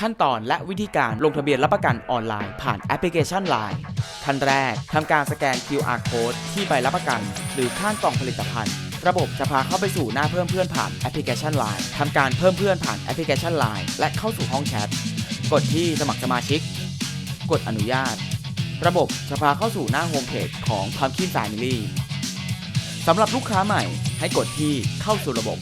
ขั้นตอนและวิธีการลงทะเบียนรับประกันออนไลน์ผ่านแอปพลิเคชัน Line ขั้นแรกทำการสแกน QR code ที่ใบรับประกัน หรือข้างกล่องผลิตภัณฑ์ ระบบจะพาเข้าไปสู่หน้าเพิ่มเพื่อนผ่านแอปพลิเคชัน Line ทำการเพิ่มเพื่อนผ่านแอปพลิเคชัน Line และเข้าสู่ห้องแชทกดที่สมัครสมาชิก กดอนุญาต ระบบจะพาเข้าสู่หน้าโฮมเพจของ Pumpkin Family สำหรับลูกค้าใหม่ให้กดที่เข้าสู่ระบบ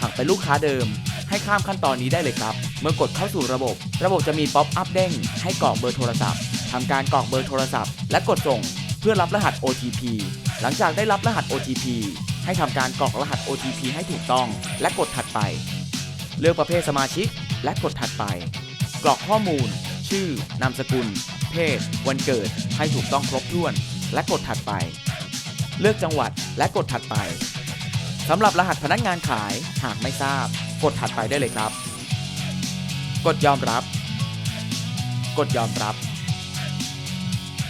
หากเป็นลูกค้าเดิม ให้ข้ามขั้นตอนนี้ได้เลยครับ เมื่อกดเข้าสู่ระบบ ระบบจะมีป๊อปอัพเด้งให้กรอกเบอร์โทรศัพท์ทำการกรอกเบอร์โทรศัพท์ และกดส่งเพื่อรับรหัส OTP หลังจากได้รับรหัส OTP ให้ทำการกรอกรหัส OTP ให้ถูกต้อง และกดถัดไป เลือกประเภทสมาชิก และกดถัดไป กรอกข้อมูล ชื่อ นามสกุล เพศ วันเกิด ให้ถูกต้องครบถ้วน และกดถัดไป เลือกจังหวัด และกดถัดไป สำหรับรหัสพนักงานขายหากไม่ทราบ กดถัดไปได้เลยครับ กดยอมรับ กดยอมรับ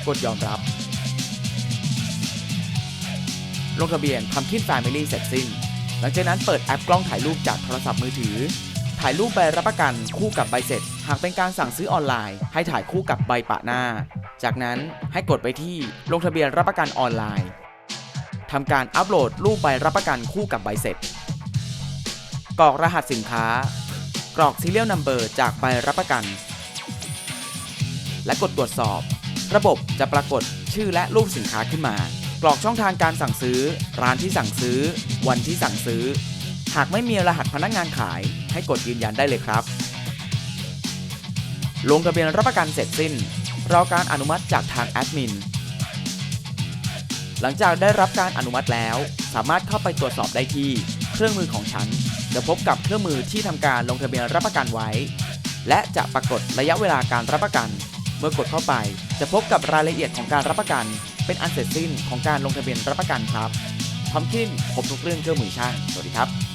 กดยอมรับ ลงทะเบียน Pumpkin Family เสร็จสิ้น หลังจากนั้นเปิดแอปกล้องถ่ายรูปจากโทรศัพท์มือถือ ถ่ายรูปใบรับประกันคู่กับใบเสร็จ หากเป็นการสั่งซื้อออนไลน์ ให้ถ่ายคู่กับใบปะหน้า จากนั้นให้กดไปที่ลงทะเบียนรับประกันออนไลน์ ทำการอัปโหลดรูปใบรับประกันคู่กับใบเสร็จ กรอกรหัสสินค้า กรอก serial number จากใบรับประกัน และกดตรวจสอบ ระบบจะปรากฏชื่อและรูปสินค้าขึ้นมา กรอกช่องทางการสั่งซื้อ ร้านที่สั่งซื้อ วันที่สั่งซื้อ หากไม่มีรหัสพนักงานขาย ให้กดยืนยันได้เลยครับ ลงทะเบียนรับประกันเสร็จสิ้นรอการอนุมัติจากทางแอดมิน หลังจากได้รับการอนุมัติแล้ว สามารถเข้าไปตรวจสอบได้ที่เครื่องมือของฉันจะพบกับเครื่องมือที่ทำการลงทะเบียนรับประกันไว้ และจะปรากฏระยะเวลาการรับประกัน เมื่อกดเข้าไป จะพบกับรายละเอียดของการรับประกัน เป็นอันเสร็จสิ้นของการลงทะเบียนรับประกันครับพร้อมขึ้นพบทุกเรื่องเครื่องมือช่างสวัสดีครับ